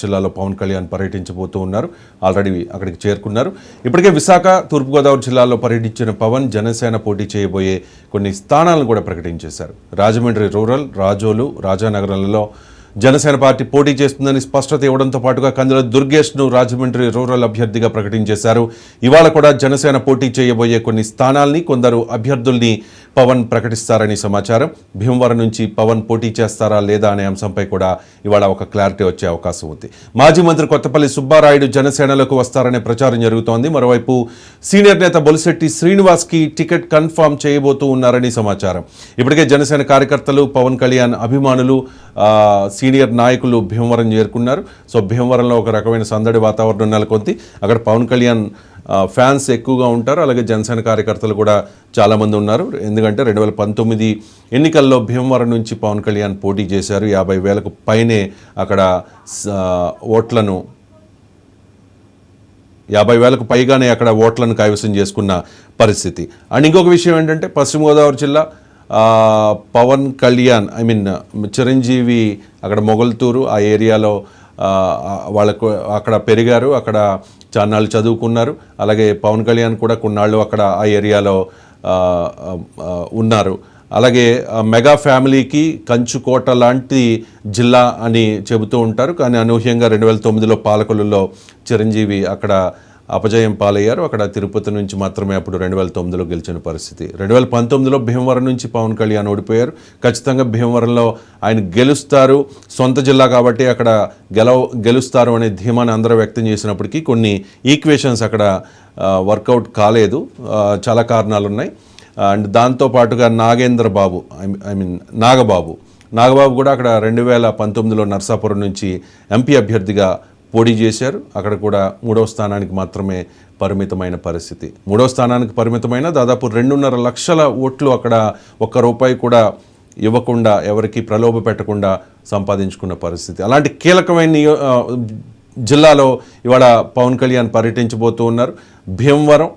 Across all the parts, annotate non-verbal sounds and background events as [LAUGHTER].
జిల్లాలో పవన్ కళ్యాణ్ పర్యటించబోతూ ఉన్నారు. ఆల్రెడీ అక్కడికి చేరుకున్నారు. ఇప్పటికే విశాఖ తూర్పుగోదావరి జిల్లాలో పర్యటించిన పవన్ జనసేన పోటీ చేయబోయే కొన్ని స్థానాలను కూడా ప్రకటించేశారు. రాజమండ్రి రూరల్ రాజోలు రాజానగరంలో జనసేన పార్టీ పోటీ చేస్తుందని స్పష్టత ఇవ్వడంతో పాటుగా కందుల దుర్గేష్ను రాజమండ్రి రూరల్ అభ్యర్థిగా ప్రకటించేశారు. ఇవాళ కూడా జనసేన పోటీ చేయబోయే కొన్ని స్థానాల్ని కొందరు అభ్యర్థుల్ని పవన్ ప్రకటిస్తారని సమాచారం. భీమవరం నుంచి పవన్ పోటీ చేస్తారా లేదా అనే అంశంపై కూడా ఇవాళ ఒక క్లారిటీ వచ్చే అవకాశం ఉంది. మాజీ మంత్రి కొత్తపల్లి సుబ్బారాయుడు జనసేనలోకి వస్తారనే ప్రచారం జరుగుతోంది. మరోవైపు సీనియర్ నేత బొలిశెట్టి శ్రీనివాస్కి టికెట్ కన్ఫామ్ చేయబోతూ ఉన్నారని సమాచారం. ఇప్పటికే జనసేన కార్యకర్తలు పవన్ కళ్యాణ్ అభిమానులు సీనియర్ నాయకులు భీమవరం చేరుకున్నారు. సో భీమవరంలో ఒక రకమైన సందడి వాతావరణం నెలకొంది. అక్కడ పవన్ కళ్యాణ్ ఫ్యాన్స్ ఎక్కువగా ఉంటారు. అలాగే జనసేన కార్యకర్తలు కూడా చాలామంది ఉన్నారు. ఎందుకంటే రెండు వేల పంతొమ్మిది ఎన్నికల్లో భీమవరం నుంచి పవన్ కళ్యాణ్ పోటీ చేశారు. యాభై వేలకు పైనే అక్కడ ఓట్లను యాభై వేలకు పైగానే అక్కడ ఓట్లను కైవసం చేసుకున్న పరిస్థితి. అండ్ ఇంకొక విషయం ఏంటంటే పశ్చిమ గోదావరి జిల్లా పవన్ కళ్యాణ్ ఐ మీన్ చిరంజీవి అక్కడ మొగల్తూరు ఆ ఏరియాలో వాళ్ళకు అక్కడ పెరిగారు అక్కడ చాన్నాళ్ళు చదువుకున్నారు. అలాగే పవన్ కళ్యాణ్ కూడా కొన్నాళ్ళు అక్కడ ఆ ఏరియాలో ఉన్నారు. అలాగే మెగా ఫ్యామిలీకి కంచుకోట లాంటి జిల్లా అని చెబుతూ ఉంటారు. కానీ అనూహ్యంగా రెండు వేల తొమ్మిదిలో పాలకొల్లులో చిరంజీవి అక్కడ అపజయం పాలయ్యారు అక్కడ తిరుపతి నుంచి మాత్రమే అప్పుడు రెండు వేల తొమ్మిదిలో గెలిచిన పరిస్థితి. రెండు వేల పంతొమ్మిదిలో భీమవరం నుంచి పవన్ కళ్యాణ్ ఓడిపోయారు. ఖచ్చితంగా భీమవరంలో ఆయన గెలుస్తారు. సొంత జిల్లా కాబట్టి అక్కడ గెలవ గెలుస్తారు అనే ధీమాన్ని అందరూ వ్యక్తం చేసినప్పటికీ కొన్ని ఈక్వేషన్స్ అక్కడ వర్కౌట్ కాలేదు. చాలా కారణాలు ఉన్నాయి అండ్ దాంతో పాటుగా నాగేంద్ర బాబు ఐ మీన్ నాగబాబు. నాగబాబు కూడా అక్కడ రెండు వేల పంతొమ్మిదిలో నర్సాపురం నుంచి ఎంపీ అభ్యర్థిగా పోటీ చేశారు. అక్కడ కూడా మూడవ స్థానానికి మాత్రమే పరిమితమైన పరిస్థితి. మూడవ స్థానానికి పరిమితమైన దాదాపు రెండున్నర లక్షల ఓట్లు అక్కడ ఒక్క రూపాయి కూడా ఇవ్వకుండా ఎవరికి ప్రలోభ పెట్టకుండా సంపాదించుకున్న పరిస్థితి. అలాంటి కీలకమైన జిల్లాలో ఇవాళ పవన్ కళ్యాణ్ పర్యటించబోతూ ఉన్నారు. భీమవరం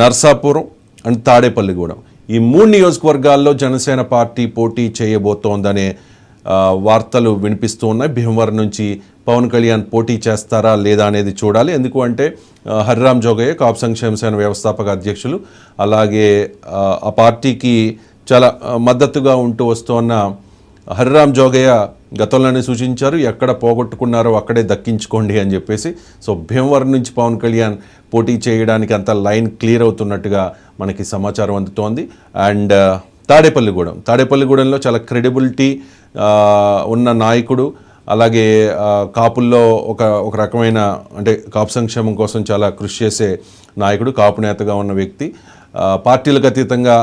నర్సాపురం అండ్ తాడేపల్లిగూడెం. ఈ మూడు నియోజకవర్గాల్లో జనసేన పార్టీ పోటీ చేయబోతోందనే వార్తలు వినిపిస్తూ ఉన్నాయి. భీమవరం నుంచి పవన్ కళ్యాణ్ పోటీ చేస్తారా లేదా అనేది చూడాలి. ఎందుకు అంటే హరిరామ్ జోగయ్య కాపు సంక్షేమ సేన వ్యవస్థాపక అధ్యక్షులు అలాగే ఆ, పార్టీకి చాలా మద్దతుగా ఉంటూ వస్తున్న హరిరామ్ జోగయ్య గతంలోనే సూచించారు ఎక్కడ పోగొట్టుకున్నారో అక్కడే దక్కించుకోండి అని చెప్పేసి. సో భీమవరం నుంచి పవన్ కళ్యాణ్ పోటీ చేయడానికి అంత లైన్ క్లియర్ అవుతున్నట్టుగా మనకి సమాచారం అందుతోంది. అండ్ తాడేపల్లిగూడెం. తాడేపల్లిగూడెంలో చాలా క్రెడిబిలిటీ ఉన్న నాయకుడు అలాగే కాపుల్లో ఒక ఒక రకమైన అంటే కాపు సంక్షేమం కోసం చాలా కృషి చేసే నాయకుడు కాపు నేతగా ఉన్న వ్యక్తి. పార్టీలకు అతీతంగా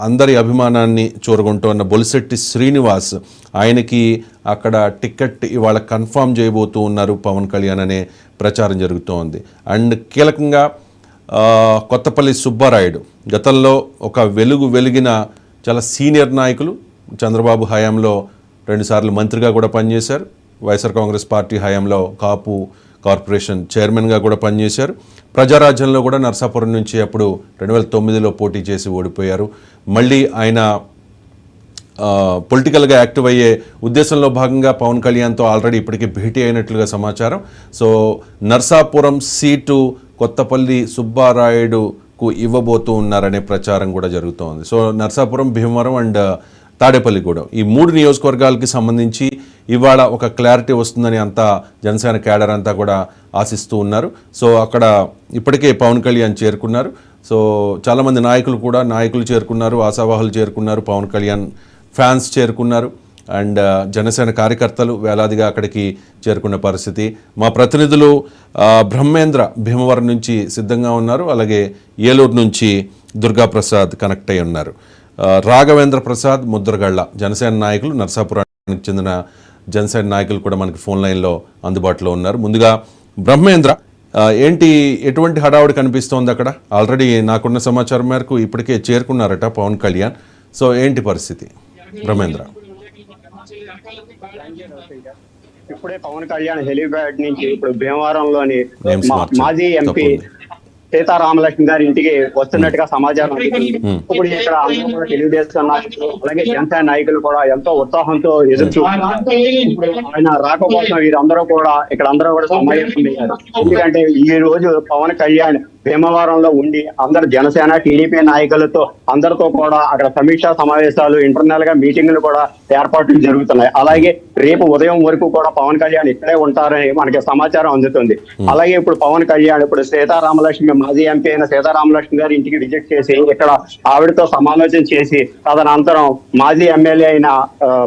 అందరి అభిమానాన్ని చూరగొంటున్న బొలిశెట్టి శ్రీనివాస్ ఆయనకి అక్కడ టికెట్ ఇవాళ కన్ఫామ్ చేయబోతూ ఉన్నారు పవన్ కళ్యాణ్ అనే ప్రచారం జరుగుతోంది. అండ్ కీలకంగా కొత్తపల్లి సుబ్బారాయుడు గతంలో ఒక వెలుగు వెలిగిన చాలా సీనియర్ నాయకులు చంద్రబాబు హయాంలో రెండుసార్లు మంత్రిగా కూడా పనిచేశారు. వైఎస్ఆర్ కాంగ్రెస్ పార్టీ హయాంలో కాపు కార్పొరేషన్ చైర్మన్గా కూడా పనిచేశారు. ప్రజారాజ్యంలో కూడా నర్సాపురం నుంచి అప్పుడు రెండు వేల తొమ్మిదిలో పోటీ చేసి ఓడిపోయారు. మళ్ళీ ఆయన పొలిటికల్గా యాక్టివ్ అయ్యే ఉద్దేశంలో భాగంగా పవన్ కళ్యాణ్తో ఆల్రెడీ ఇప్పటికీ భేటీ అయినట్లుగా సమాచారం. సో నర్సాపురం సీటు కొత్తపల్లి సుబ్బారాయుడుకు ఇవ్వబోతూ ఉన్నారనే ప్రచారం కూడా జరుగుతోంది. So Narsapuram Bhimavaram and Tadepalligudem. ఈ మూడు నియోజకవర్గాలకి సంబంధించి ఇవాళ ఒక క్లారిటీ వస్తుందని అంతా జనసేన క్యాడర్ అంతా కూడా ఆశిస్తూ ఉన్నారు. సో అక్కడ ఇప్పటికే పవన్ కళ్యాణ్ చేరుకున్నారు. సో చాలామంది నాయకులు కూడా నాయకులు చేరుకున్నారు ఆశావాహులు చేరుకున్నారు పవన్ కళ్యాణ్ ఫ్యాన్స్ చేరుకున్నారు. అండ్ జనసేన కార్యకర్తలు వేలాదిగా అక్కడికి చేరుకున్న పరిస్థితి. మా ప్రతినిధులు బ్రహ్మేంద్ర భీమవరం నుంచి సిద్ధంగా ఉన్నారు. అలాగే ఏలూరు నుంచి దుర్గాప్రసాద్ కనెక్ట్ అయి ఉన్నారు. రాఘవేంద్ర ప్రసాద్ ముద్రగళ్ళ జనసేన నాయకులు నర్సాపురానికి చెందిన జనసేన నాయకులు కూడా మనకి ఫోన్ లైన్లో అందుబాటులో ఉన్నారు. ముందుగా బ్రహ్మేంద్ర ఏంటి ఎటువంటి హడావుడి కనిపిస్తోంది అక్కడ? ఆల్రెడీ నాకున్న సమాచారం మేరకు ఇప్పటికే చేరుకున్నారట పవన్ కళ్యాణ్. సో ఏంటి పరిస్థితి? బ్రహ్మేంద్ర. ఇప్పుడే పవన్ కళ్యాణ్ హెలిప్యాడ్ నుంచి ఇప్పుడు భీమవరంలోని. మాజీ ఎంపీ. సీతారామలక్ష్మి గారి ఇంటికి వస్తున్నట్టుగా సమాచారం అందుతుంది. ఇప్పుడు ఇక్కడ అందరూ కూడా తెలుగుదేశం నాయకులు అలాగే జనసేన నాయకులు కూడా ఎంతో ఉత్సాహంతో ఎదురు ఆయన రాక కోసం వీరందరూ కూడా ఇక్కడ అందరూ కూడా సమావేశమయ్యారు ఎందుకంటే ఈ రోజు పవన్ కళ్యాణ్ భీమవరంలో ఉండి అందరు జనసేన టీడీపీ నాయకులతో అందరితో కూడా అక్కడ సమీక్షా సమావేశాలు ఇంటర్నల్గా మీటింగ్లు కూడా ఏర్పాట్లు జరుగుతున్నాయి. అలాగే రేపు ఉదయం వరకు కూడా పవన్ కళ్యాణ్ ఇక్కడే ఉంటారని మనకి సమాచారం అందుతుంది. అలాగే ఇప్పుడు పవన్ కళ్యాణ్ ఇప్పుడు సీతారామలక్ష్మి మాజీ ఎంపీ అయిన సీతారామలక్ష్మి గారి ఇంటికి విజిట్ చేసి ఇక్కడ ఆవిడతో సమాలోచన చేసి తదనంతరం మాజీ ఎమ్మెల్యే అయిన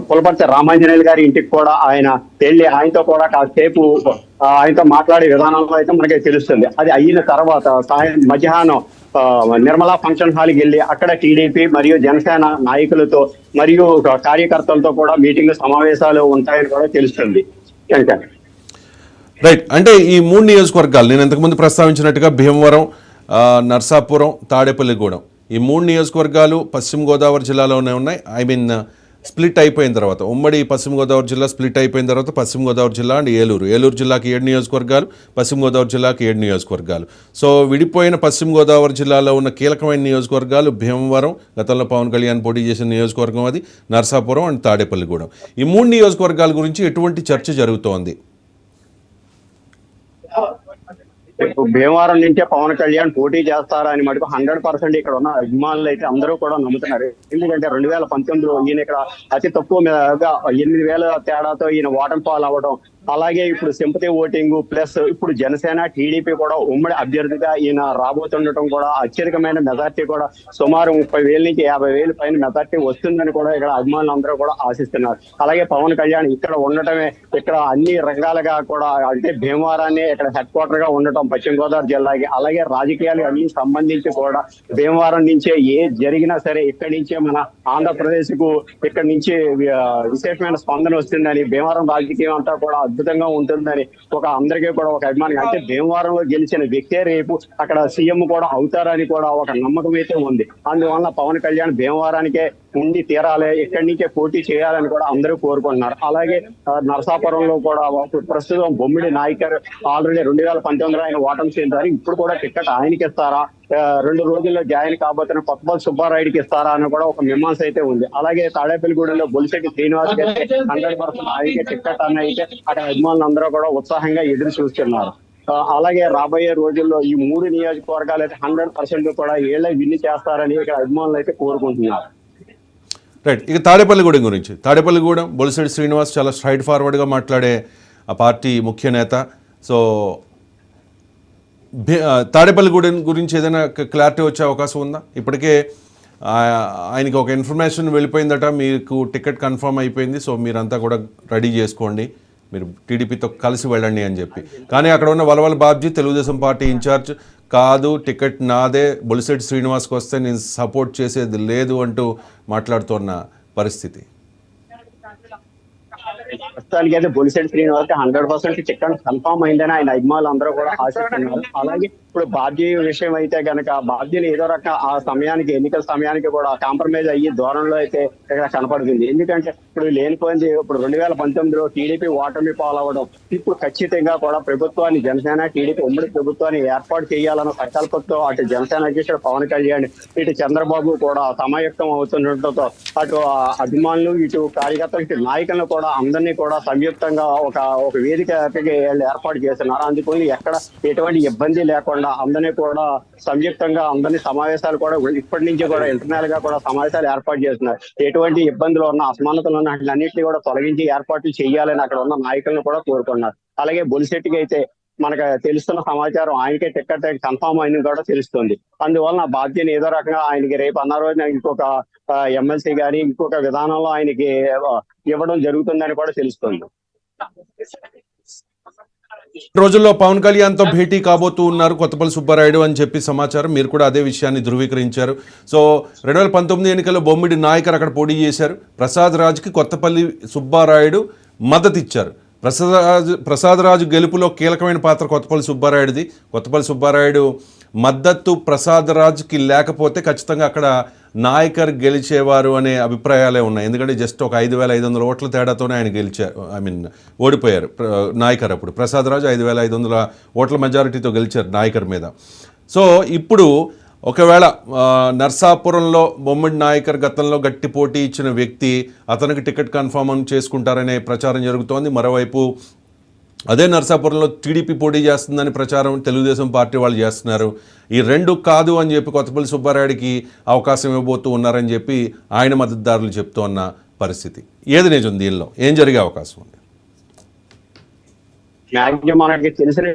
పులపర్తి రామాంజనేయులు గారి ఇంటికి కూడా ఆయన వెళ్ళి ఆయనతో కూడా కాసేపు ఆయనతో మాట్లాడే విధానంలో అయితే మనకి తెలుస్తుంది. అది అయిన తర్వాత సాయం మధ్యాహ్నం ఆ, నిర్మలా ఫంక్షన్ హాల్కి వెళ్ళి అక్కడ టీడీపీ మరియు జనసేన నాయకులతో మరియు కార్యకర్తలతో కూడా మీటింగ్ సమావేశాలు ఉంటాయని కూడా తెలుస్తుంది. శంకర్ రైట్ అంటే ఈ మూడు నియోజకవర్గాలు నేను ఇంతకుముందు ప్రస్తావించినట్టుగా భీమవరం నర్సాపురం తాడేపల్లిగూడెం ఈ మూడు నియోజకవర్గాలు పశ్చిమ గోదావరి జిల్లాలోనే ఉన్నాయి. ఐ మీన్ స్ప్లిట్ అయిపోయిన తర్వాత ఉమ్మడి పశ్చిమ గోదావరి జిల్లా స్ప్లిట్ అయిపోయిన తర్వాత పశ్చిమ గోదావరి జిల్లా అండ్ ఏలూరు. ఏలూరు జిల్లాకి ఏడు నియోజకవర్గాలు పశ్చిమ గోదావరి జిల్లాకి ఏడు నియోజకవర్గాలు. సో విడిపోయిన పశ్చిమ గోదావరి జిల్లాలో ఉన్న కీలకమైన నియోజకవర్గాలు భీమవరం గతంలో పవన్ కళ్యాణ్ పోటీ చేసిన నియోజకవర్గం అది నర్సాపురం అండ్ తాడేపల్లిగూడెం ఈ మూడు నియోజకవర్గాల గురించి ఎటువంటి చర్చ జరుగుతోంది ఇప్పుడు భీమవరం నుంచే పవన్ కళ్యాణ్ పోటీ చేస్తారా అని మటుకు హండ్రెడ్ పర్సెంట్ ఇక్కడ ఉన్న అభిమానులు అయితే అందరూ కూడా నమ్ముతున్నారు. ఎందుకంటే రెండు వేల పంతొమ్మిదిలో ఈయన ఇక్కడ అతి తక్కువ ఎనిమిది వేల తేడాతో ఈయన ఓటమి పాలు అవ్వడం అలాగే ఇప్పుడు సింపతి ఓటింగ్ ప్లస్ ఇప్పుడు జనసేన టీడీపీ కూడా ఉమ్మడి అభ్యర్థిగా ఈయన రాబోతుండటం కూడా అత్యధికమైన మెజార్టీ కూడా సుమారు ముప్పై వేల నుంచి యాభై వేల పైన మెజార్టీ వస్తుందని కూడా ఇక్కడ అభిమానులు అందరూ కూడా ఆశిస్తున్నారు. అలాగే పవన్ కళ్యాణ్ ఇక్కడ ఉండటమే ఇక్కడ అన్ని రంగాలుగా కూడా అంటే భీమవరాన్ని ఇక్కడ హెడ్ క్వార్టర్గా ఉండటం పశ్చిమ గోదావరి జిల్లాకి అలాగే రాజకీయాలు అన్ని సంబంధించి కూడా భీమవరం నుంచే ఏ జరిగినా సరే ఇక్కడి నుంచే మన ఆంధ్రప్రదేశ్కు ఇక్కడి నుంచి విశేషమైన స్పందన వస్తుందని భీమవరం రాజకీయం అంతా కూడా అద్భుతంగా ఉంటుందని ఒక అందరికీ కూడా ఒక అభిమానం అంటే భీమవరంలో గెలిచిన వ్యక్తే రేపు అక్కడ సీఎం కూడా అవుతారని కూడా ఒక నమ్మకం అయితే ఉంది. అందువల్ల పవన్ కళ్యాణ్ భీమవరానికే ఉండి తీరాలి ఇక్కడి నుంచే పోటీ చేయాలని కూడా అందరూ కోరుకుంటున్నారు. అలాగే నరసాపురంలో కూడా ప్రస్తుతం బొమ్మిడి నాయకర్ ఆల్రెడీ రెండు వేల పంతొమ్మిదిలో ఆయన ఓటమి చెందారు ఇప్పుడు కూడా టికెట్ ఆయనకి ఇస్తారా? రెండు రోజుల్లో జాయిన్ కాబోతున్న కొత్తపల్లి సుబ్బారాయుడికి ఇస్తారా అని కూడా ఒక మీమాంస అయితే ఉంది. అలాగే తాడేపల్లిగూడెంలో బొలిశెట్టి శ్రీనివాస్ గారికి హండ్రెడ్ పర్సెంట్ ఆయనకే టిక్కెట్ అని అయితే అక్కడ అభిమానులు అందరూ కూడా ఉత్సాహంగా ఎదురు చూస్తున్నారు. అలాగే రాబోయే రోజుల్లో ఈ మూడు నియోజకవర్గాలు అయితే హండ్రెడ్ పర్సెంట్ కూడా ఏళ్ళ విన్ని చేస్తారని ఇక్కడ అభిమానులు అయితే కోరుకుంటున్నారు. రైట్. ఇక తాడేపల్లిగూడెం గురించి. తాడేపల్లిగూడెం బొలిశెట్టి శ్రీనివాస్ చాలా స్ట్రైట్ ఫార్వర్డ్గా మాట్లాడే ఆ పార్టీ ముఖ్య నేత. సో తాడేపల్లిగూడెం గురించి ఏదైనా క్లారిటీ వచ్చే అవకాశం ఉందా? ఇప్పటికే ఆయనకి ఒక ఇన్ఫర్మేషన్ వెళ్ళిపోయిందట మీకు టికెట్ కన్ఫర్మ్ అయిపోయింది సో మీరంతా కూడా రెడీ చేసుకోండి. మీరు టీడీపీతో కలిసి వెళ్ళండి అని చెప్పి. కానీ అక్కడ ఉన్న వలవల బాబ్జీ తెలుగుదేశం పార్టీ ఇన్ఛార్జ్ కాదు టికెట్ నాదే బొలిశెట్టి శ్రీనివాస్కి వస్తే నేను సపోర్ట్ చేసేది లేదు అంటూ మాట్లాడుతున్న పరిస్థితి. ప్రస్తుతానికి అయితే Bolisetti Srinivas hundred percent ticket confirm అయిందని ఆయన అభిమానులు అందరూ కూడా ఆశిస్తున్నారు. అలాగే ఇప్పుడు బాధ్య విషయం అయితే కనుక బాధ్యులు ఏదో రకం ఆ సమయానికి ఎన్నికల సమయానికి కూడా కాంప్రమైజ్ అయ్యి దూరంలో అయితే ఇక్కడ కనపడుతుంది. ఎందుకంటే ఇప్పుడు లేనిపోయింది ఇప్పుడు రెండు వేల పంతొమ్మిదిలో టీడీపీ ఓటమి పాలవడం. ఇప్పుడు ఖచ్చితంగా కూడా ప్రభుత్వాన్ని జనసేన టీడీపీ ఉమ్మడి ప్రభుత్వాన్ని ఏర్పాటు చేయాలన్న సంకల్పంతో అటు జనసేన అధ్యక్షుడు పవన్ కళ్యాణ్ ఇటు చంద్రబాబు కూడా సమాయుక్తం అవుతుండటంతో అటు అభిమానులు ఇటు కార్యకర్తలు ఇటు నాయకులను కూడా అందరినీ కూడా సంయుక్తంగా ఒక ఒక వేదికకి ఏర్పాటు చేస్తున్నారు. అందుకని ఎక్కడ ఎటువంటి ఇబ్బంది లేకుండా అందరినీ కూడా సంయుక్తంగా అందరినీ సమావేశాలు కూడా ఇప్పటి నుంచి కూడా ఇంటర్నల్గా కూడా సమావేశాలు ఏర్పాటు చేస్తున్నారు. ఎటువంటి ఇబ్బందులు ఉన్న అసమానతలు ఉన్న వాటిలన్నింటినీ కూడా తొలగించి ఏర్పాట్లు చేయాలని అక్కడ ఉన్న నాయకులను కూడా కోరుకున్నారు. అలాగే బొలిశెట్టికి అయితే మనకు తెలుస్తున్న సమాచారం ఆయనకే టికెట్ కన్ఫామ్ అయింది కూడా తెలుస్తుంది. అందువలన బాధ్యత ఏదో రకంగా ఆయనకి రేపు అన్న రోజున ఇంకొక ఎమ్మెల్సీ గాని ఇంకొక విధానంలో ఆయనకి ఇవ్వడం జరుగుతుందని కూడా తెలుస్తుంది. రోజుల్లో పవన్ కళ్యాణ్తో భేటీ కాబోతూ ఉన్నారు కొత్తపల్లి సుబ్బారాయుడు అని చెప్పి సమాచారం. మీరు కూడా అదే విషయాన్ని ధృవీకరించారు. సో రెండు వేల పంతొమ్మిది ఎన్నికల్లో బొమ్మిడి నాయకర్ అక్కడ పోటీ చేశారు. ప్రసాద్ రాజుకి కొత్తపల్లి సుబ్బారాయుడు మద్దతు ఇచ్చారు ప్రసాద్ రాజు ప్రసాద్ రాజు గెలుపులో కీలకమైన పాత్ర కొత్తపల్లి సుబ్బారాయుడిది. కొత్తపల్లి సుబ్బారాయుడు మద్దతు ప్రసాద్ రాజుకి లేకపోతే ఖచ్చితంగా అక్కడ నాయకర్ గెలిచేవారు అనే అభిప్రాయాలే ఉన్నాయి. ఎందుకంటే జస్ట్ ఒక ఐదు వేల ఐదు వందల ఓట్ల తేడాతోనే ఆయన గెలిచారు ఐ మీన్ ఓడిపోయారు. నాయకర్ అప్పుడు. ప్రసాద్ రాజు ఐదు వేల ఐదు వందల ఓట్ల మెజారిటీతో గెలిచారు నాయకర్ మీద. సో ఇప్పుడు ఒకవేళ నర్సాపురంలో బొమ్మడి నాయకర్ గతంలో గట్టి పోటీ ఇచ్చిన వ్యక్తి అతనికి టికెట్ కన్ఫర్మ్ చేసుకుంటారనే ప్రచారం జరుగుతోంది. మరోవైపు అదే నర్సాపురంలో టీడీపీ పోటీ చేస్తుందని ప్రచారం తెలుగుదేశం పార్టీ వాళ్ళు చేస్తున్నారు. ఈ రెండు కాదు అని చెప్పి కొత్తపల్లి సుబ్బారాయుడికి అవకాశం ఇవ్వబోతూ ఉన్నారని చెప్పి ఆయన మద్దతుదారులు చెప్తూ ఉన్న పరిస్థితి. ఏది నిజం దీనిలో? ఏం జరిగే అవకాశం ఉంది? మనకి తెలిసిన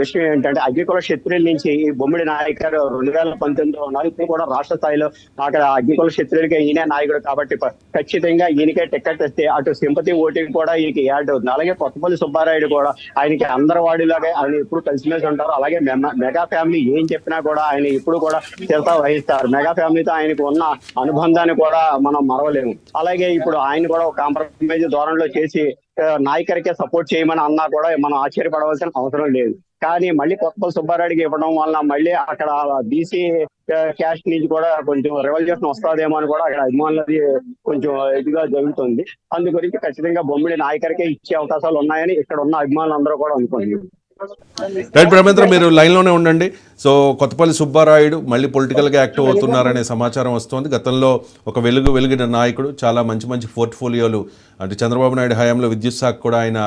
విషయం ఏంటంటే అగ్నికుల క్షత్రియుల నుంచి ఈ బొమ్మిడి నాయకుడు రెండు వేల పంతొమ్మిదిలో ఉన్నారు ఇప్పుడు కూడా రాష్ట్ర స్థాయిలో అక్కడ అగ్నికుల క్షత్రియులకి ఈయనే నాయకుడు కాబట్టి ఖచ్చితంగా ఈయనకే టికెట్ ఇస్తే అటు సింపతి ఓటింగ్ కూడా ఈయనకి యాడ్ అవుతుంది. అలాగే కొత్తపల్లి సుబ్బారాయుడు కూడా ఆయనకి అందరి వాడిలాగే ఆయన ఎప్పుడు కలిసిమెలిసి ఉంటారు. అలాగే మెగా ఫ్యామిలీ ఏం చెప్పినా కూడా ఆయన ఇప్పుడు కూడా చిరత వహిస్తారు. మెగా ఫ్యామిలీతో ఆయనకు ఉన్న అనుబంధాన్ని కూడా మనం మరవలేము. అలాగే ఇప్పుడు ఆయన కూడా ఒక కాంప్రమైజ్ ధోరణిలో చేసి నాయకరికే సపోర్ట్ చేయమని అన్నా కూడా మనం ఆశ్చర్యపడవలసిన అవసరం లేదు. కానీ మళ్ళీ కొత్తపల్లి సుబ్బారెడ్డికి ఇవ్వడం వల్ల మళ్ళీ అక్కడ బీసీ క్యాస్ట్ నుంచి కూడా కొంచెం రెవల్యూషన్ వస్తుందేమో అని కూడా అక్కడ అభిమానులది కొంచెం ఇదిగా జరుగుతుంది. అందు గురించి ఖచ్చితంగా బొమ్మిడి నాయకరికే ఇచ్చే అవకాశాలు ఉన్నాయని ఇక్కడ ఉన్న అభిమానులు అందరూ కూడా అనుకుంటున్నారు. రైట్ బ్రహ్మేంద్ర మీరు లైన్లోనే ఉండండి. సో కొత్తపల్లి సుబ్బారాయుడు మళ్ళీ పొలిటికల్గా యాక్టివ్ అవుతున్నారనే సమాచారం వస్తోంది. గతంలో ఒక వెలుగు వెలిగిన నాయకుడు చాలా మంచి మంచి పోర్ట్ఫోలియోలు అంటే చంద్రబాబు నాయుడు హయాంలో విద్యుత్ శాఖ కూడా ఆయన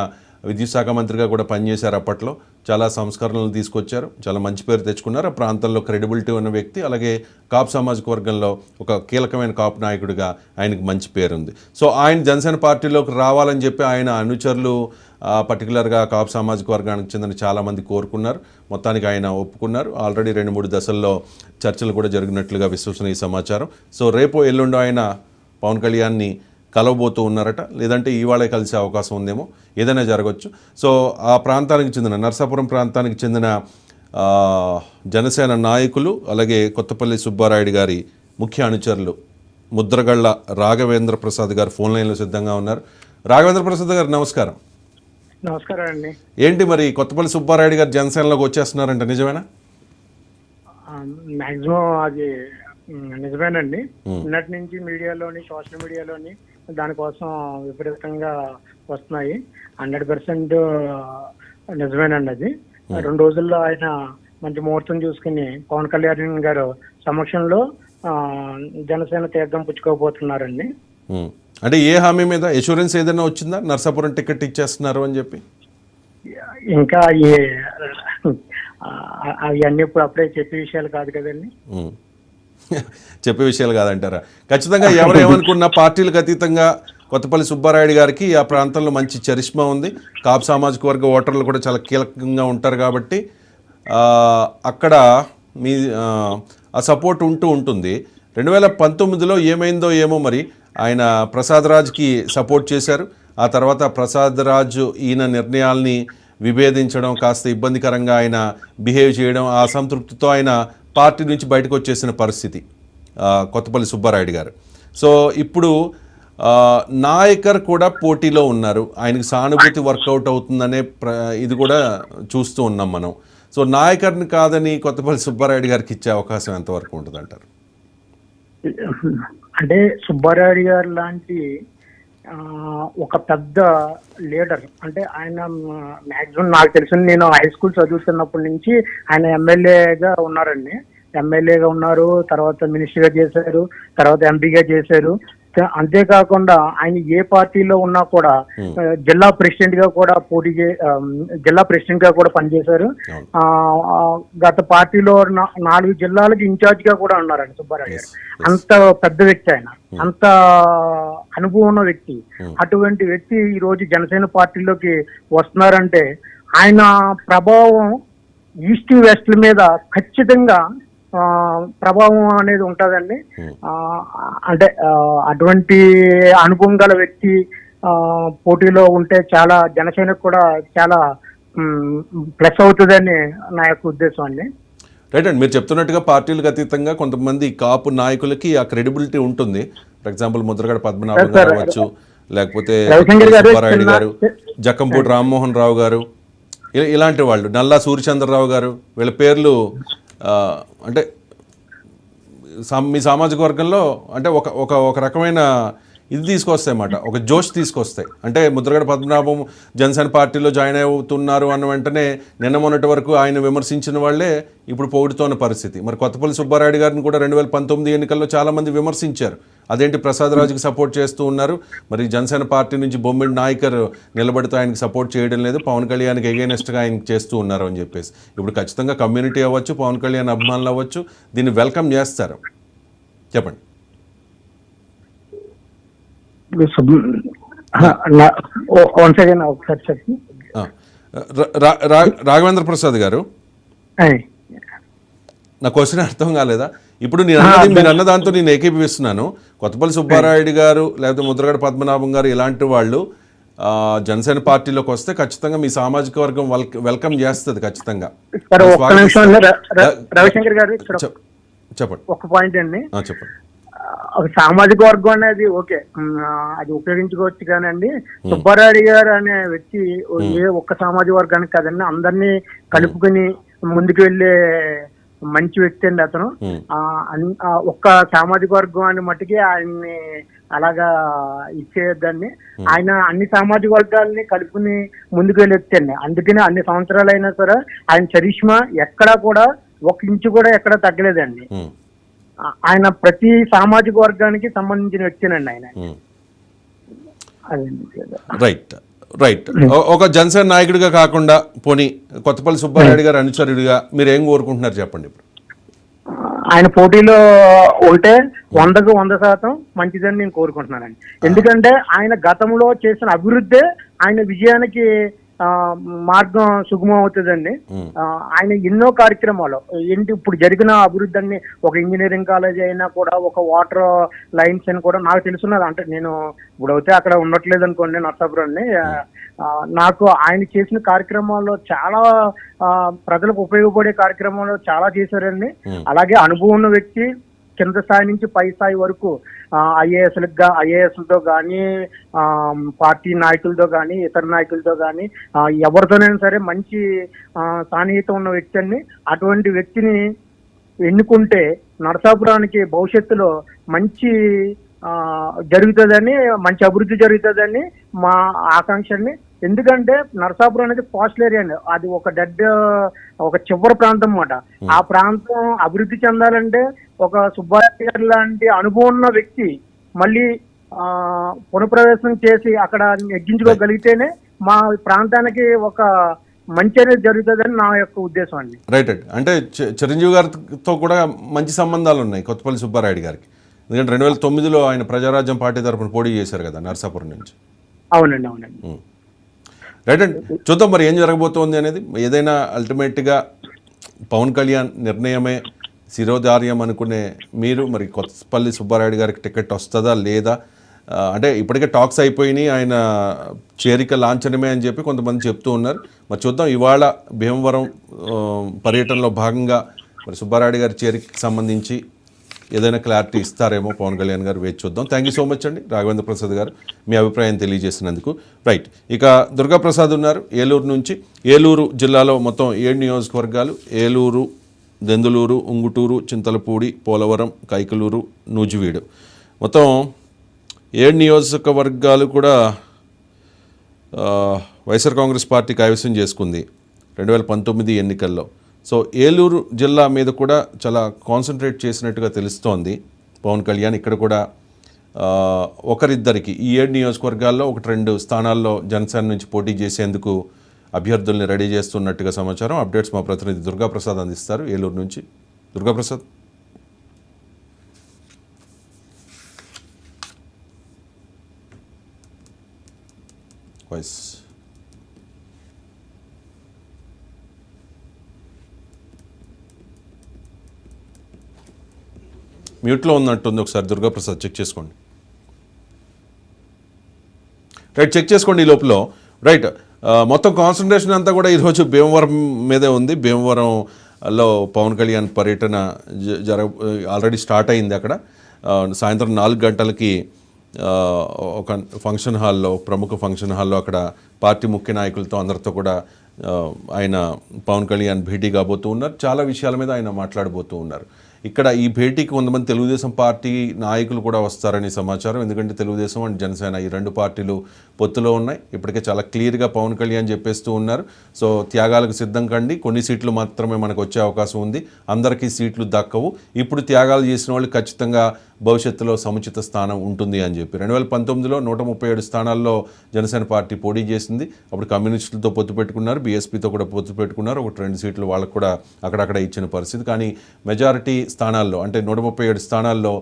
విద్యుత్ శాఖ మంత్రిగా కూడా పనిచేశారు అప్పట్లో. చాలా సంస్కరణలు తీసుకొచ్చారు. చాలా మంచి పేరు తెచ్చుకున్నారు. ఆ ప్రాంతంలో క్రెడిబిలిటీ ఉన్న వ్యక్తి అలాగే కాపు సామాజిక వర్గంలో ఒక కీలకమైన కాపు నాయకుడిగా ఆయనకు మంచి పేరు ఉంది సో ఆయన జనసేన పార్టీలోకి రావాలని చెప్పి ఆయన అనుచరులు పర్టికులర్గా కాపు సామాజిక వర్గానికి చెందిన చాలామంది కోరుకున్నారు. మొత్తానికి ఆయన ఒప్పుకున్నారు. ఆల్రెడీ రెండు మూడు దశల్లో చర్చలు కూడా జరిగినట్లుగా విశ్వసనీయ సమాచారం. సో రేపు ఎల్లుండో ఆయన పవన్ కళ్యాణ్ని కలవబోతూ ఉన్నారట. లేదంటే ఇవాళే కలిసే అవకాశం ఉందేమో ఏదైనా జరగవచ్చు సో ఆ ప్రాంతానికి చెందిన నర్సాపురం ప్రాంతానికి చెందిన జనసేన నాయకులు అలాగే కొత్తపల్లి సుబ్బారాయుడు గారి ముఖ్య అనుచరులు ముద్రగళ్ళ రాఘవేంద్ర ప్రసాద్ గారు ఫోన్ లైన్లో సిద్ధంగా ఉన్నారు. రాఘవేంద్ర ప్రసాద్ గారు నమస్కారం. నమస్కారం అండి. ఏంటి మరి కొత్తపల్లి సుబ్బారాయుడు గారు జనసేనలోకి వచ్చేస్తున్నారంట నిజమేనా? మాక్సిమం అది నిజమేనండి. నిన్నటి నుంచి మీడియాలోని సోషల్ మీడియాలోని దానికోసం విపరీతంగా వస్తున్నాయి. హండ్రెడ్ పర్సెంట్ నిజమేనండి అది. రెండు రోజుల్లో ఆయన మంచి ముహూర్తం చూసుకుని పవన్ కళ్యాణ్ గారు సమక్షంలో జనసేన తీర్థం పుచ్చుకోబోతున్నారండి. అంటే ఏ హామీ మీద ఎష్యూరెన్స్ ఏదైనా వచ్చిందా? నర్సాపురం టికెట్ ఇచ్చేస్తున్నారు అని చెప్పి? ఇంకా ఈ ఆ, అవి అన్ని ఇప్పుడు అప్పుడే చెప్పే విషయాలు కాదు కదండి. [LAUGHS] చెప్పే విషయాలు కాదంటారా? ఖచ్చితంగా ఎవరు ఏమనుకున్న పార్టీలకు అతీతంగా కొత్తపల్లి సుబ్బారాయుడు గారికి ఆ ప్రాంతంలో మంచి చరిష్మా ఉంది. కాపు సామాజిక వర్గ ఓటర్లు కూడా చాలా కీలకంగా ఉంటారు కాబట్టి అక్కడ మీ ఆ, ఆ సపోర్ట్ ఉంటూ ఉంటుంది. రెండు వేల పంతొమ్మిదిలో ఏమైందో ఏమో మరి ఆయన ప్రసాద్రాజ్కి సపోర్ట్ చేశారు. ఆ తర్వాత ప్రసాద్ రాజు ఈయన నిర్ణయాల్ని విభేదించడం కాస్త ఇబ్బందికరంగా ఆయన బిహేవ్ చేయడం ఆ సంతృప్తితో ఆయన పార్టీ నుంచి బయటకు వచ్చేసిన పరిస్థితి కొత్తపల్లి సుబ్బారాయుడు గారు. సో ఇప్పుడు నాయకర్ కూడా పోటీలో ఉన్నారు. ఆయనకి సానుభూతి వర్కౌట్ అవుతుందనే ప్ర ఇది కూడా చూస్తూ ఉన్నాం మనం. సో నాయకర్ని కాదని కొత్తపల్లి సుబ్బారాయుడు గారికి ఇచ్చే అవకాశం ఎంతవరకు ఉంటుంది అంటారు అంటే సుబ్బారాయుడు గారు లాంటి ఆ, ఒక పెద్ద లీడర్. అంటే ఆయన మాక్సిమం నాకు తెలిసిన నేను హై స్కూల్ చదువుతున్నప్పటి నుంచి ఆయన ఎమ్మెల్యేగా ఉన్నారండి. ఎమ్మెల్యేగా ఉన్నారు తర్వాత మినిస్టర్గా చేశారు తర్వాత ఎంపీగా చేశారు. అంతేకాకుండా ఆయన ఏ పార్టీలో ఉన్నా కూడా జిల్లా ప్రెసిడెంట్గా కూడా పోటీ చే జిల్లా ప్రెసిడెంట్గా కూడా పనిచేశారు. ఆ, గత పార్టీలో నాలుగు జిల్లాలకు ఇన్ఛార్జ్గా కూడా ఉన్నారండి సుబ్బారావు గారు. అంత పెద్ద వ్యక్తి ఆయన. అంత అనుభవం ఉన్న వ్యక్తి. అటువంటి వ్యక్తి ఈ రోజు జనసేన పార్టీలోకి వస్తున్నారంటే ఆయన ప్రభావం ఈస్ట్ వెస్ట్ మీద ఖచ్చితంగా ప్రభావం అనేది ఉంటుందండి. అంటే అటువంటి అనుభవం గల వ్యక్తి పోటీలో ఉంటే చాలా జనసేనకు కూడా చాలా ప్లస్ అవుతుందని నా యొక్క ఉద్దేశం అండి. రైట్ అండి మీరు చెప్తున్నట్టుగా పార్టీలకు అతీతంగా కొంతమంది కాపు నాయకులకి ఆ క్రెడిబిలిటీ ఉంటుంది. ఫర్ ఎగ్జాంపుల్ ముద్రగడ పద్మనాభం గారు అవ్వచ్చు లేకపోతే సుబ్బారాయుడు గారు జక్కంపూడి రామ్మోహన్ రావు గారు ఇలాంటి వాళ్ళు నల్లా సూర్యచంద్రరావు గారు వీళ్ళ పేర్లు అంటే మీ సామాజిక వర్గంలో అంటే ఒక ఒక ఒక రకమైన ఇది తీసుకొస్తాయి అన్నమాట ఒక జోష్ తీసుకొస్తాయి. అంటే ముద్రగడ పద్మనాభం జనసేన పార్టీలో జాయిన్ అవుతున్నారు అన్న వెంటనే నిన్న మొన్నటి వరకు ఆయన విమర్శించిన వాళ్ళే ఇప్పుడు పొగుడుతోన్న పరిస్థితి. మరి కొత్తపల్లి సుబ్బారాయుడు గారిని కూడా రెండు వేల పంతొమ్మిది ఎన్నికల్లో చాలామంది విమర్శించారు. అదేంటి ప్రసాద్ రాజుకి సపోర్ట్ చేస్తూ ఉన్నారు. మరి జనసేన పార్టీ నుంచి బొమ్మిడి నాయకర్ నిలబడితే ఆయనకి సపోర్ట్ చేయడం లేదు. పవన్ కళ్యాణ్కి ఎగైనెస్ట్గా ఆయనకి చేస్తూ ఉన్నారు అని చెప్పేసి. ఇప్పుడు ఖచ్చితంగా కమ్యూనిటీ అవ్వచ్చు పవన్ కళ్యాణ్ అభిమానులు అవ్వచ్చు. దీన్ని వెల్కమ్ చేస్తారు. చెప్పండి. రాఘవేంద్ర ప్రసాద్ గారు. నా క్వశ్చన్ అర్థం కాలేదా? ఇప్పుడు నేను అన్నది మీరు అన్న దాంతో నేను ఏకీభవిస్తున్నాను. కొత్తపల్లి సుబ్బారాయుడు గారు లేకపోతే ముద్రగడ పద్మనాభం గారు ఇలాంటి వాళ్ళు ఆ, జనసేన పార్టీలోకి వస్తే ఖచ్చితంగా మీ సామాజిక వర్గం వెల్క- వెల్కమ్ చేస్తుంది ఖచ్చితంగా. రవిశంకర్ గారు చెప్పండి. ఒక పాయింట్ అండి. చెప్పండి. ఒక సామాజిక వర్గం అనేది ఓకే. అది ఉపయోగించుకోవచ్చు కానండి. సుబ్బారాయుడు గారు అనే వ్యక్తి ఏ ఒక్క సామాజిక వర్గానికి కాదండి. అందరినీ కలుపుకుని ముందుకు వెళ్ళే మంచి వ్యక్తి అండి అతను. ఒక్క సామాజిక వర్గం అని మట్టుకి ఆయన్ని అలాగా ఇచ్చేయద్దండి. ఆయన అన్ని సామాజిక వర్గాల్ని కలుపుకుని ముందుకు వెళ్ళే వ్యక్తి అండి. అందుకని అన్ని సంవత్సరాలు అయినా సరే ఆయన చరిష్మా ఎక్కడా కూడా ఒక ఇంచు కూడా ఎక్కడ తగ్గలేదండి. ఆయన ప్రతి సామాజిక వర్గానికి సంబంధించిన వ్యక్తినండి ఆయన. రైట్. రైట్ ఒక జనసేన నాయకుడిగా కాకుండా పోనీ కొత్తపల్లి సుబ్బారాయుడు గారు అనుచరుడిగా మీరు ఏం కోరుకుంటున్నారు చెప్పండి ఇప్పుడు? ఆయన పోటీలో ఉంటే వందకు వంద శాతం మంచిదని నేను కోరుకుంటున్నానండి. ఎందుకంటే ఆయన గతంలో చేసిన అభివృద్ధే ఆయన విజయానికి మార్గం సుగమం అవుతుందండి. ఆయన ఎన్నో కార్యక్రమాలు. ఏంటి ఇప్పుడు జరిగిన అభివృద్ధి అన్ని ఒక ఇంజనీరింగ్ కాలేజ్ అయినా కూడా ఒక వాటర్ లైన్స్ అని కూడా నాకు తెలుసున్నది. అంటే నేను ఇప్పుడు అయితే అక్కడ ఉండట్లేదు అనుకోండి నర్సాపురాన్ని. నాకు ఆయన చేసిన కార్యక్రమాల్లో చాలా ప్రజలకు ఉపయోగపడే కార్యక్రమాలు చాలా చేశారండి. అలాగే అనుభవం ఉన్న వ్యక్తి కింద స్థాయి నుంచి పై స్థాయి వరకు ఐఏఎస్లకు ఐఏఎస్లతో కానీ పార్టీ నాయకులతో కానీ ఇతర నాయకులతో కానీ ఎవరితోనైనా సరే మంచి ఆ, సాన్నిహితం ఉన్న వ్యక్తి అండి అటువంటి వ్యక్తిని ఎన్నుకుంటే నరసాపురానికి భవిష్యత్తులో మంచి ఆ, జరుగుతుందని మంచి అభివృద్ధి జరుగుతుందని మా ఆకాంక్షని ఎందుకంటే నరసాపురం అనేది కోస్టల్ ఏరియా అండి. అది ఒక డెడ్ ఒక చివరి ప్రాంతం అన్నమాట. ఆ ప్రాంతం అభివృద్ధి చెందాలంటే ఒక సుబ్బారెడ్డి గారి లాంటి అనుభవం ఉన్న వ్యక్తి మళ్ళీ ఆ, పునఃప్రవేశం చేసి అక్కడ నెగ్గించుకోగలిగితేనే మా ప్రాంతానికి ఒక మంచి అనేది జరుగుతుందని నా యొక్క ఉద్దేశం అండి. రైట్ అండి అంటే చిరంజీవి గారితో కూడా మంచి సంబంధాలు ఉన్నాయి కొత్తపల్లి సుబ్బారాయుడు గారికి. ఎందుకంటే రెండు వేల తొమ్మిదిలో ఆయన ప్రజారాజ్యం పార్టీ తరఫున పోటీ చేశారు కదా నర్సాపురం నుంచి. అవునండి అవునండి. ఉమ్. రైట్ అండి చూద్దాం మరి ఏం జరగబోతోంది అనేది. ఏదైనా అల్టిమేట్గా పవన్ కళ్యాణ్ నిర్ణయమే శిరోధార్యం అనుకునే మీరు మరి కొత్తపల్లి సుబ్బారాయుడు గారికి టికెట్ వస్తుందా లేదా? అంటే ఇప్పటికే టాక్స్ అయిపోయినాయి ఆయన చేరిక లాంఛనమే అని చెప్పి కొంతమంది చెప్తూ ఉన్నారు. మరి చూద్దాం ఇవాళ భీమవరం పర్యటనలో భాగంగా మరి సుబ్బారాయుడు గారి చేరికకి సంబంధించి ఏదైనా క్లారిటీ ఇస్తారేమో పవన్ కళ్యాణ్ గారు వేచి చూద్దాం. థ్యాంక్ యూ సో మచ్ అండి. రాఘవేంద్ర ప్రసాద్ గారు మీ అభిప్రాయం తెలియజేసినందుకు. రైట్ ఇక దుర్గా ప్రసాద్ ఉన్నారు ఏలూరు నుంచి. ఏలూరు జిల్లాలో మొత్తం ఏడు నియోజకవర్గాలు. ఏలూరు దెందులూరు ఉంగుటూరు చింతలపూడి పోలవరం కైకలూరు నూజివీడు. మొత్తం ఏడు నియోజకవర్గాలు కూడా వైఎస్ఆర్ కాంగ్రెస్ పార్టీ కైవసం చేసుకుంది. రెండు వేల పంతొమ్మిది ఎన్నికల్లో. సో ఏలూరు జిల్లా మీద కూడా చాలా కాన్సన్ట్రేట్ చేసినట్టుగా తెలుస్తోంది. పవన్ కళ్యాణ్ ఇక్కడ కూడా ఒకరిద్దరికి ఈ ఏడు నియోజకవర్గాల్లో ఒకటి రెండు స్థానాల్లో జనసేన నుంచి పోటీ చేసేందుకు అభ్యర్థుల్ని రెడీ చేస్తున్నట్టుగా సమాచారం. అప్డేట్స్ మా ప్రతినిధి దుర్గాప్రసాద్ అందిస్తారు. ఏలూరు నుంచి దుర్గాప్రసాద్. వాయిస్ మ్యూట్లో ఉన్నట్టుంది. ఒకసారి దుర్గాప్రసాద్ చెక్ చేసుకోండి. రైట్ చెక్ చేసుకోండి ఈ లోపల. రైట్ మొత్తం కాన్సన్ట్రేషన్ అంతా కూడా ఈరోజు భీమవరం మీదే ఉంది. భీమవరంలో పవన్ కళ్యాణ్ పర్యటన జ- జర ఆల్రెడీ స్టార్ట్ అయింది అక్కడ. సాయంత్రం నాలుగు గంటలకి ఒక ఫంక్షన్ హాల్లో ప్రముఖ ఫంక్షన్ హాల్లో అక్కడ పార్టీ ముఖ్య నాయకులతో అందరితో కూడా ఆయన పవన్ కళ్యాణ్ భేటీ కాబోతూ ఉన్నారు. చాలా విషయాల మీద ఆయన మాట్లాడబోతూ ఉన్నారు. ఇక్కడ ఈ భేటీకి కొంతమంది తెలుగుదేశం పార్టీ నాయకులు కూడా వస్తారని సమాచారం. ఎందుకంటే తెలుగుదేశం అండ్ జనసేన ఈ రెండు పార్టీలు పొత్తులో ఉన్నాయి. ఇప్పటికే చాలా క్లియర్గా పవన్ కళ్యాణ్ చెప్పేస్తూ ఉన్నారు. సో త్యాగాలకు సిద్ధం కండి. కొన్ని సీట్లు మాత్రమే మనకు వచ్చే అవకాశం ఉంది. అందరికీ సీట్లు దక్కవు. ఇప్పుడు త్యాగాలు చేసిన వాళ్ళు ఖచ్చితంగా భవిష్యత్తులో సముచిత స్థానం ఉంటుంది అని చెప్పి. రెండు వేల పంతొమ్మిదిలో నూట ముప్పై ఏడు స్థానాల్లో జనసేన పార్టీ పోటీ చేసింది. అప్పుడు కమ్యూనిస్టులతో పొత్తు పెట్టుకున్నారు. బీఎస్పీతో కూడా పొత్తు పెట్టుకున్నారు. ఒక రెండు సీట్లు వాళ్ళకు కూడా అక్కడక్కడ ఇచ్చిన పరిస్థితి. కానీ మెజారిటీ స్థానాల్లో అంటే నూట ముప్పై ఏడు స్థానాల్లో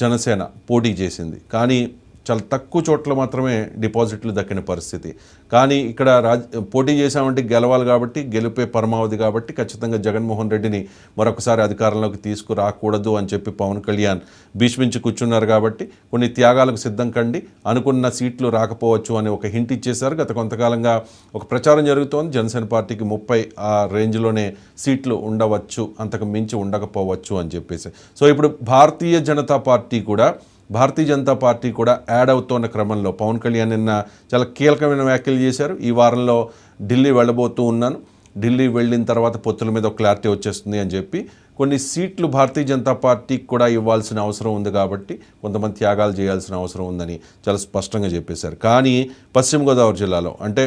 జనసేన పోటీ చేసింది. కానీ చాలా తక్కువ చోట్ల మాత్రమే డిపాజిట్లు దక్కిన పరిస్థితి. కానీ ఇక్కడ రాజ్ పోటీ చేశామంటే గెలవాలి కాబట్టి గెలిపే పరమావధి కాబట్టి ఖచ్చితంగా జగన్మోహన్ రెడ్డిని మరొకసారి అధికారంలోకి తీసుకురాకూడదు అని చెప్పి పవన్ కళ్యాణ్ భీష్మించి కూర్చున్నారు కాబట్టి కొన్ని త్యాగాలకు సిద్ధం కండి. అనుకున్న సీట్లు రాకపోవచ్చు అని ఒక హింట్ ఇచ్చేశారు. గత కొంతకాలంగా ఒక ప్రచారం జరుగుతోంది. జనసేన పార్టీకి ముప్పై ఆ రేంజ్లోనే సీట్లు ఉండవచ్చు అంతకు మించి ఉండకపోవచ్చు అని చెప్పేసి. సో ఇప్పుడు భారతీయ జనతా పార్టీ కూడా భారతీయ జనతా పార్టీ కూడా యాడ్ అవుతున్న క్రమంలో పవన్ కళ్యాణ్ నిన్న చాలా కీలకమైన వ్యాఖ్యలు చేశారు. ఈ వారంలో ఢిల్లీ వెళ్ళబోతూ ఉన్నాను. ఢిల్లీ వెళ్ళిన తర్వాత పొత్తుల మీద ఒక క్లారిటీ వచ్చేస్తుంది అని చెప్పి కొన్ని సీట్లు భారతీయ జనతా పార్టీకి కూడా ఇవ్వాల్సిన అవసరం ఉంది కాబట్టి కొంతమంది త్యాగాలు చేయాల్సిన అవసరం ఉందని చాలా స్పష్టంగా చెప్పేశారు. కానీ పశ్చిమ గోదావరి జిల్లాలో అంటే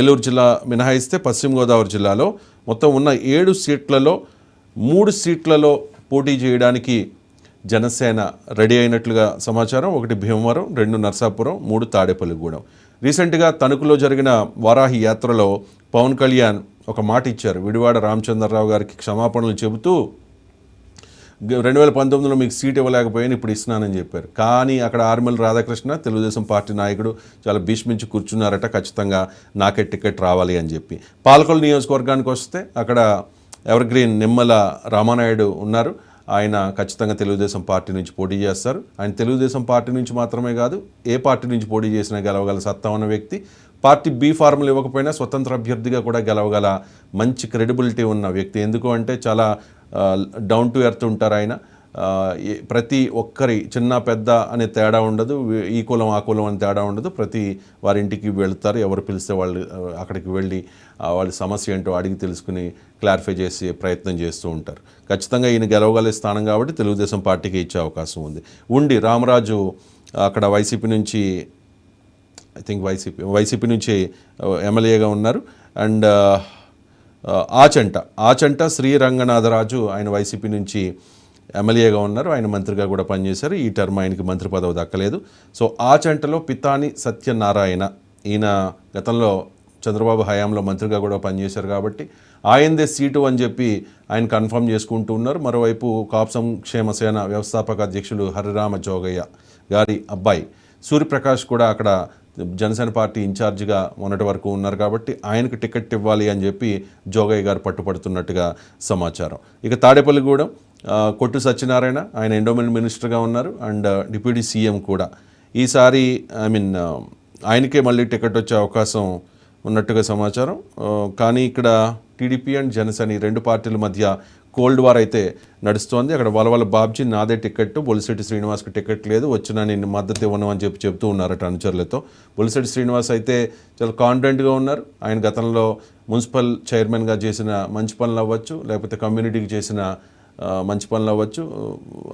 ఏలూరు జిల్లా మినహాయిస్తే పశ్చిమ గోదావరి జిల్లాలో మొత్తం ఉన్న ఏడు సీట్లలో మూడు సీట్లలో పోటీ చేయడానికి జనసేన రెడీ అయినట్లుగా సమాచారం. ఒకటి భీమవరం రెండు నర్సాపురం మూడు తాడేపల్లిగూడెం. రీసెంట్గా తణుకులో జరిగిన వారాహి యాత్రలో పవన్ కళ్యాణ్ ఒక మాట ఇచ్చారు. విడివాడ రామచంద్రరావు గారికి క్షమాపణలు చెబుతూ రెండు వేల పంతొమ్మిదిలో మీకు సీట్ ఇవ్వలేకపోయాను ఇప్పుడు ఇస్తున్నానని చెప్పారు. కానీ అక్కడ ఆర్మల్ రాధాకృష్ణ తెలుగుదేశం పార్టీ నాయకుడు చాలా భీష్మించి కూర్చున్నారట ఖచ్చితంగా నాకే టికెట్ రావాలి అని చెప్పి. పాలకొల్లు నియోజకవర్గానికి వస్తే అక్కడ ఎవర్ గ్రీన్ నిమ్మల రామానాయుడు ఉన్నారు. ఆయన ఖచ్చితంగా తెలుగుదేశం పార్టీ నుంచి పోటీ చేస్తారు. ఆయన తెలుగుదేశం పార్టీ నుంచి మాత్రమే కాదు ఏ పార్టీ నుంచి పోటీ చేసినా గెలవగల సత్తా ఉన్న వ్యక్తి. పార్టీ బీ ఫార్ములు ఇవ్వకపోయినా స్వతంత్ర అభ్యర్థిగా కూడా గెలవగల మంచి క్రెడిబిలిటీ ఉన్న వ్యక్తి. ఎందుకు అంటే చాలా డౌన్ టు ఎర్త్ ఉంటారు ఆయన. ప్రతి ఒక్కరి చిన్న పెద్ద అనే తేడా ఉండదు. ఈ కులం ఆ కులం అని తేడా ఉండదు. ప్రతి వారి ఇంటికి వెళ్తారు. ఎవరు పిలిస్తే వాళ్ళు అక్కడికి వెళ్ళి వాళ్ళ సమస్య ఏంటో అడిగి తెలుసుకుని క్లారిఫై చేసే ప్రయత్నం చేస్తూ ఉంటారు. ఖచ్చితంగా ఈయన గెలవగలే స్థానం కాబట్టి తెలుగుదేశం పార్టీకి ఇచ్చే అవకాశం ఉంది. ఉండి రామరాజు అక్కడ వైసీపీ నుంచి ఐ థింక్ వైసీపీ వైసీపీ నుంచి ఎమ్మెల్యేగా ఉన్నారు. అండ్ ఆచంట ఆచంట శ్రీ రంగనాథరాజు ఆయన వైసీపీ నుంచి ఎమ్మెల్యేగా ఉన్నారు. ఆయన మంత్రిగా కూడా పనిచేశారు. ఈ టర్మ్ ఆయనకి మంత్రి పదవి దక్కలేదు. సో ఆచంటలో పితాని సత్యనారాయణ ఈయన గతంలో చంద్రబాబు హయాంలో మంత్రిగా కూడా పనిచేశారు కాబట్టి ఆయనదే సీటు అని చెప్పి ఆయన కన్ఫర్మ్ చేసుకుంటూ ఉన్నారు. మరోవైపు కాప్సం క్షేమసేన వ్యవస్థాపక అధ్యక్షులు హరిరామ జోగయ్య గారి అబ్బాయి సూర్యప్రకాష్ కూడా అక్కడ జనసేన పార్టీ ఇన్ఛార్జిగా మొన్నటి వరకు ఉన్నారు కాబట్టి ఆయనకు టికెట్ ఇవ్వాలి అని చెప్పి జోగయ్య గారు పట్టుపడుతున్నట్టుగా సమాచారం. ఇక తాడేపల్లిగూడెం కొట్టు సత్యనారాయణ ఆయన ఎండోమెంట్ మినిస్టర్గా ఉన్నారు అండ్ డిప్యూటీ సీఎం కూడా. ఈసారి ఐ మీన్ uh, ఆయనకే మళ్ళీ టికెట్ వచ్చే అవకాశం ఉన్నట్టుగా సమాచారం. కానీ ఇక్కడ టీడీపీ అండ్ జనసేన ఈ రెండు పార్టీల మధ్య కోల్డ్ వార్ అయితే నడుస్తోంది. అక్కడ వలవల బాబ్జీ నాదే టికెట్ బొలిశెట్టి శ్రీనివాస్కి టికెట్ లేదు వచ్చినా నేను మద్దతు ఇవ్వను అని చెప్పి చెబుతూ ఉన్నారట అనుచరులతో. బొలిశెట్టి శ్రీనివాస్ అయితే చాలా కాన్ఫిడెంట్గా ఉన్నారు. ఆయన గతంలో మున్సిపల్ చైర్మన్గా చేసిన మంచి పనులు అవ్వచ్చు లేకపోతే కమ్యూనిటీకి చేసిన మంచి పనులు అవ్వచ్చు.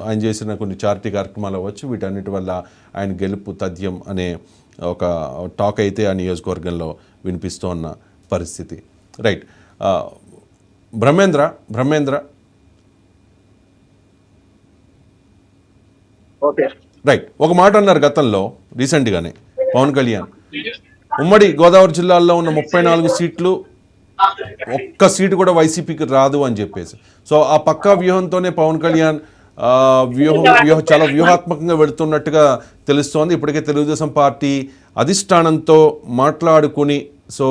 ఆయన చేసిన కొన్ని చారిటీ కార్యక్రమాలు అవ్వచ్చు. వీటన్నిటి వల్ల ఆయన గెలుపు తథ్యం అనే ఒక టాక్ అయితే ఆ నియోజకవర్గంలో వినిపిస్తూ ఉన్న పరిస్థితి. Right. Brahmendra Brahmendra. Okay. Right. ఒక మాట అన్నారు గతంలో రీసెంట్గానే పవన్ కళ్యాణ్. ఉమ్మడి గోదావరి జిల్లాల్లో ఉన్న ముప్పై నాలుగు సీట్లు ఒక్క సీటు కూడా వైసీపీకి రాదు అని చెప్పేసి. సో ఆ పక్కా వ్యూహంతోనే పవన్ కళ్యాణ్ ఆ, వ్యూహం వ్యూహం చాలా వ్యూహాత్మకంగా వెళుతున్నట్టుగా తెలుస్తోంది. ఇప్పటికే తెలుగుదేశం పార్టీ అధిష్టానంతో మాట్లాడుకుని సో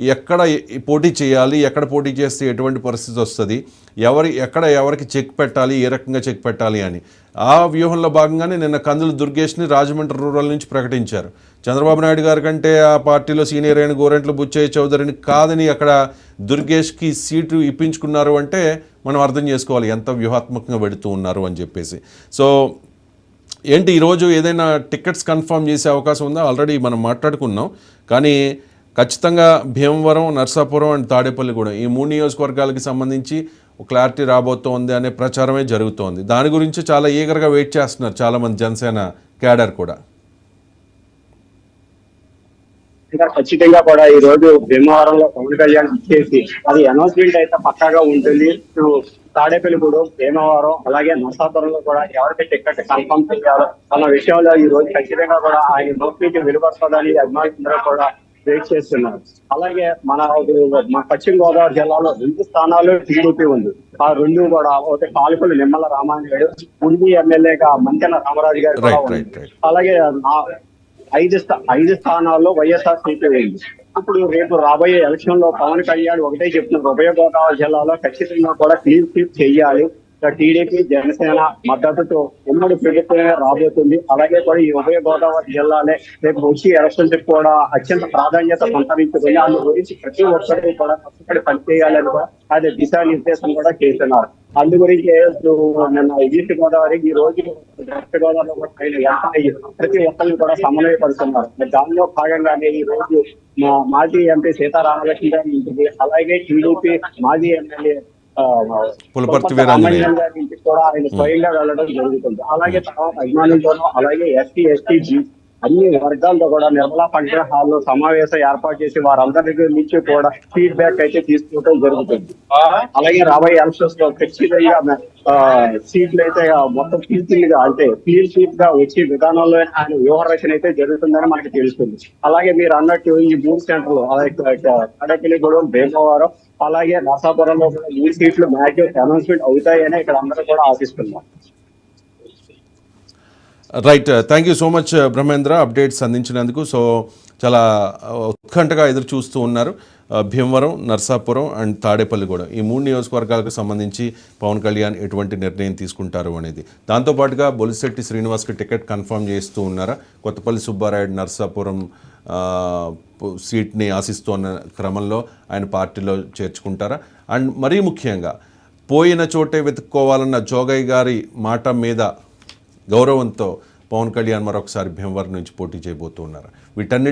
ఎక్కడ పోటీ చేయాలి ఎక్కడ పోటీ చేస్తే ఎటువంటి పరిస్థితి వస్తుంది ఎవరి ఎక్కడ ఎవరికి చెక్ పెట్టాలి ఏ రకంగా చెక్ పెట్టాలి అని. ఆ వ్యూహంలో భాగంగానే నిన్న కందులు దుర్గేష్ని రాజమండ్రి రూరల్ నుంచి ప్రకటించారు. చంద్రబాబు నాయుడు గారి కంటే ఆ పార్టీలో సీనియర్ అయిన గోరెంట్ల బుచ్చయ్య చౌదరిని కాదని అక్కడ దుర్గేష్కి సీటు ఇప్పించుకున్నారు అంటే మనం అర్థం చేసుకోవాలి ఎంత వ్యూహాత్మకంగా పెడుతూ ఉన్నారు అని చెప్పేసి. సో ఏంటి ఈరోజు ఏదైనా టికెట్స్ కన్ఫర్మ్ చేసే అవకాశం ఉందా? ఆల్రెడీ మనం మాట్లాడుకున్నాం. కానీ ఖచ్చితంగా భీమవరం నర్సాపురం అండ్ తాడేపల్లి కూడా. ఈ మూడు నియోజకవర్గాలకి సంబంధించి క్లారిటీ రాబోతోంది అనే ప్రచారమే జరుగుతోంది. దాని గురించి చాలా ఈగర్గా వెయిట్ చేస్తున్నారు చాలామంది జనసేన క్యాడర్ కూడా. ఖచ్చితంగా కూడా ఈ రోజు భీమవరంలో పవన్ కళ్యాణ్ ఇచ్చేసి అది అనౌన్స్మెంట్ అయితే పక్కాగా ఉంటుంది. ఇటు తాడేపల్లిగూడు భీమవరం అలాగే నర్సాపురంలో కూడా ఎవరికి టికెట్ కన్ఫర్మ్ చేయాలో అన్న విషయంలో ఈ రోజు ఖచ్చితంగా కూడా ఆయన నోటికి వెలువడుతుందని అభిమానులందరూ కూడా వెయిట్ చేస్తున్నారు. అలాగే మన మన పశ్చిమ గోదావరి జిల్లాలో రెండు స్థానాలు టీడీపీ ఉంది. ఆ రెండు కూడా ఒకటి పాలకులు నిమ్మల రామాంజనేయుడు ఉండి ఎమ్మెల్యేగా మంతెన రామరాజు గారు కూడా ఉంది. అలాగే ఐదు ఐదు స్థానాల్లో వైఎస్ఆర్ సిపి ఉంది. ఇప్పుడు రేపు రాబోయే ఎలక్షన్లో పవన్ కళ్యాణ్ ఒకటే చెప్తున్నారు. ఉభయ గోదావరి జిల్లాలో ఖచ్చితంగా కూడా క్లీన్ స్వీప్ చేయాలి. టీడీపీ జనసేన మద్దతుతో ఉమ్మడి ప్రభుత్వమే రాబోతుంది. అలాగే కూడా ఈ ఉభయ గోదావరి జిల్లాలే రేపు వచ్చి ఎలక్షన్స్ కూడా అత్యంత ప్రాధాన్యత సంతరించుకుని అందు గురించి ప్రతి ఒక్కరు కూడా కష్టపడి పనిచేయాలని కూడా అది దిశానిర్దేశం కూడా చేస్తున్నారు. అందు గురించి నిన్న ఈస్ట్ గోదావరి ఈ రోజు వెస్ట్ గోదావరిలో కూడా ప్రతి ఒక్కరిని కూడా సమన్వయపడుతున్నారు దానిలో భాగంగానే ఈ రోజు మా మాజీ ఎంపీ సీతారామలక్ష్మి గారి ఇంటికి అలాగే టీడీపీ మాజీ ఎమ్మెల్యే పులపర్తి వీరాంజనేయ. కూడా ఆయన స్వయంగా వెళ్ళడం జరుగుతుంది అలాగే తర్వాత అభిమానులతోనూ అలాగే ఎస్టీ ఎస్టీ జీ అన్ని వర్గాలతో కూడా నిర్మలా పంట హాల్లో సమావేశం ఏర్పాటు చేసి వారందరి నుంచి కూడా ఫీడ్బ్యాక్ అయితే తీసుకోవడం జరుగుతుంది. అలాగే రాబోయే ఎలక్షన్స్లో ఖచ్చితంగా సీట్లు అయితే మొత్తం పీల్చిగా అంటే క్లీన్ సీట్గా వచ్చే విధానంలో ఆయన వ్యూహ రచన అయితే జరుగుతుందని మనకి తెలుస్తుంది. అలాగే మీరు అన్నట్టు ఈ మూడు సెంటర్లు అలాగే కడపల్లిగూడెం భీమవరం అలాగే నర్సాపురంలో కూడా మూడు సీట్లు మ్యాచ్ అనౌన్స్మెంట్ అవుతాయని ఇక్కడ అందరూ కూడా ఆశిస్తున్నారు. Right thank you so much Brahmendra updates అందించినందుకు. సో చాలా uh, ఉత్కంఠగా ఎదురు చూస్తూ ఉన్నారు uh, భీమవరం నర్సాపురం అండ్ తాడేపల్లిగూడెం ఈ మూడు నియోజకవర్గాలకు సంబంధించి పవన్ కళ్యాణ్ ఎటువంటి నిర్ణయం తీసుకుంటారు అనేది. దాంతోపాటుగా బొలిశెట్టి శ్రీనివాస్కి టికెట్ కన్ఫర్మ్ చేస్తూ ఉన్నారా? కొత్తపల్లి సుబ్బారాయుడు నర్సాపురం సీట్ని ఆశిస్తున్న క్రమంలో ఆయన పార్టీలో చేర్చుకుంటారా? అండ్ మరీ ముఖ్యంగా పోయిన చోటే వెతుక్కోవాలన్న జోగయ్య గారి మాట మీద గౌరవంతో పవన్ కళ్యాణ్ మరొకసారి భీమవరం నుంచి పోటీ చేయబోతున్నారు వీటన్నిటి